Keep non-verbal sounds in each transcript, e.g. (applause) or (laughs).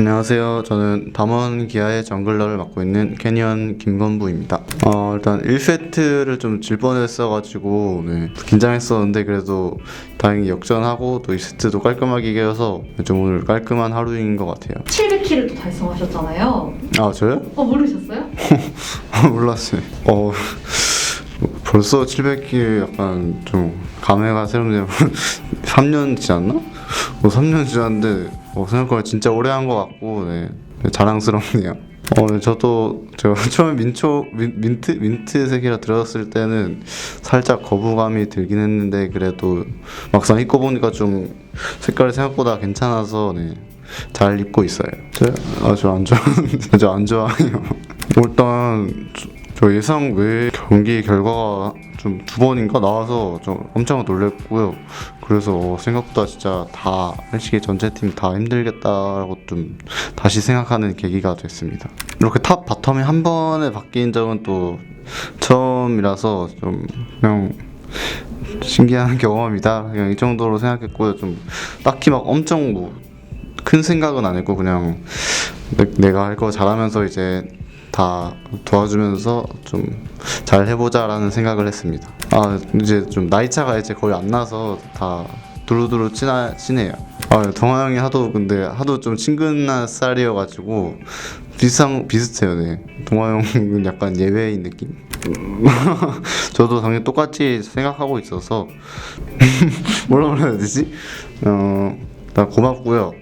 안녕하세요. 저는 담원 기아의 정글러를 맡고 있는 캐니언 김건부입니다. 어, 일단 1세트를 좀 질 뻔했어가지고 네, 긴장했었는데 그래도 다행히 역전하고 또 2세트도 깔끔하게 이겨서 좀 오늘 깔끔한 하루인 것 같아요. 700킬을 또 달성하셨잖아요. 아 저요? 어 모르셨어요? (laughs) 몰랐어요. 어, 벌써 700킬 약간 좀 감회가 새롭네요. (laughs) 3년 지났나? 뭐 3년 지났는데 어, 생각보다 진짜 오래 한 것 같고 네, 네, 자랑스럽네요. (laughs) 어, 네, 저도 제가 (laughs) 처음에 민초 민, 민트 민트 색이라 들었을 때는 살짝 거부감이 들긴 했는데 그래도 막상 입고 보니까 좀 색깔이 생각보다 괜찮아서 네, 잘 입고 있어요. 아주 안 좋아 (laughs) 아주 안 좋아해요. 일단 저, 저 예상 외 경기 결과가 좀 두 번인가 나와서 좀 엄청 놀랬고요. 그래서 생각보다 진짜 다 솔직히 전체 팀 다 힘들겠다라고 좀 다시 생각하는 계기가 됐습니다. 이렇게 탑 바텀이 한 번에 바뀐 적은 또 처음이라서 좀 그냥 신기한 (laughs) 경험이다. 그냥 이 정도로 생각했고요. 좀 딱히 막 엄청 뭐 큰 생각은 안 했고 그냥 내, 가 할 거 잘하면서 이제 다 도와주면서 좀 잘 해보자라는 생각을 했습니다. 아 이제 좀 나이 차가 이제 거의 안 나서 다 두루두루 친하, 친해요. 아 동아 형이 하도 근데 하도 좀 친근한 쌀이어가지고 비슷한 비슷해요. 네. 동아 형은 약간 예외인 느낌. (laughs) 저도 당연히 똑같이 생각하고 있어서 (laughs) 뭐라 그래야 되지? 어, 나 고맙고요.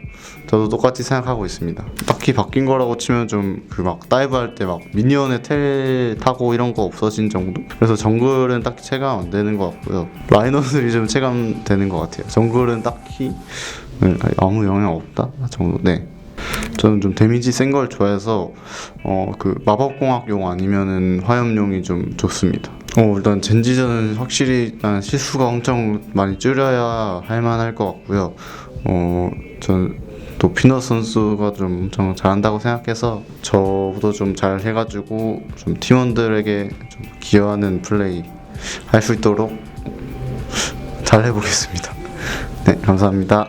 저도 똑같이 생각하고 있습니다. 딱히 바뀐 거라고 치면 좀 그 막 다이브 할 때 막 미니언의 텔 타고 이런 거 없어진 정도? 그래서 정글은 딱히 체감 안 되는 것 같고요. 라이너들이 좀 체감되는 것 같아요. 정글은 딱히 네, 아무 영향 없다 정도. 네. 저는 좀 데미지 센 걸 좋아해서 어 그 마법공학용 아니면은 화염용이 좀 좋습니다. 어 일단 젠지전은 확실히 일단 실수가 엄청 많이 줄여야 할 만할 것 같고요. 어전 또 피너 선수가 좀 엄청 잘한다고 생각해서 저도 좀 잘 해가지고 좀 팀원들에게 좀 기여하는 플레이 할 수 있도록 잘 해보겠습니다. 네 감사합니다.